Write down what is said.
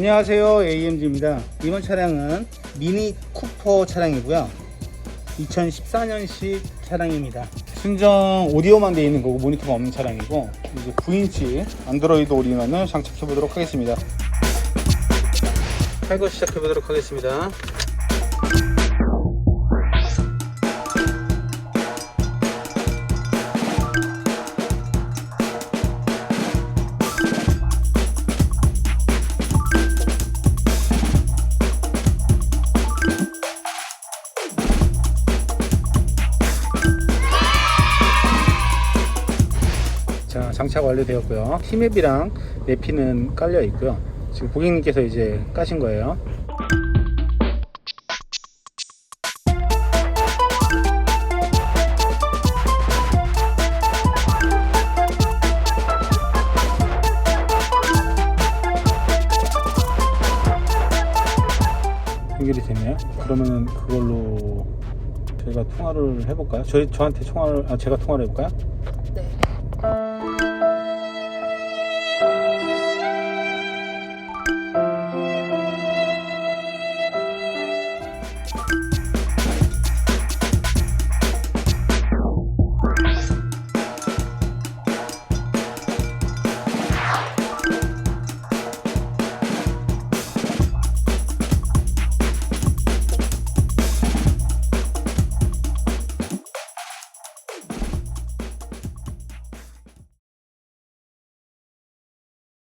안녕하세요 AMG입니다. 이번 차량은 미니 쿠퍼 차량이고요. 2014년식 차량입니다. 순정 오디오만 되어 있는 거고 모니터가 없는 차량이고 이제 9인치 안드로이드 올인원을 장착해 보도록 하겠습니다. 탈거 시작해 보도록 하겠습니다 자 장착 완료되었고요 티맵이랑 내피는 깔려 있고요 지금 고객님께서 이제 까신 거예요 연결이 되네요 그러면은 그걸로 저희가 통화를 해볼까요? 저희 저한테 통화를 아 제가 통화를 해볼까요?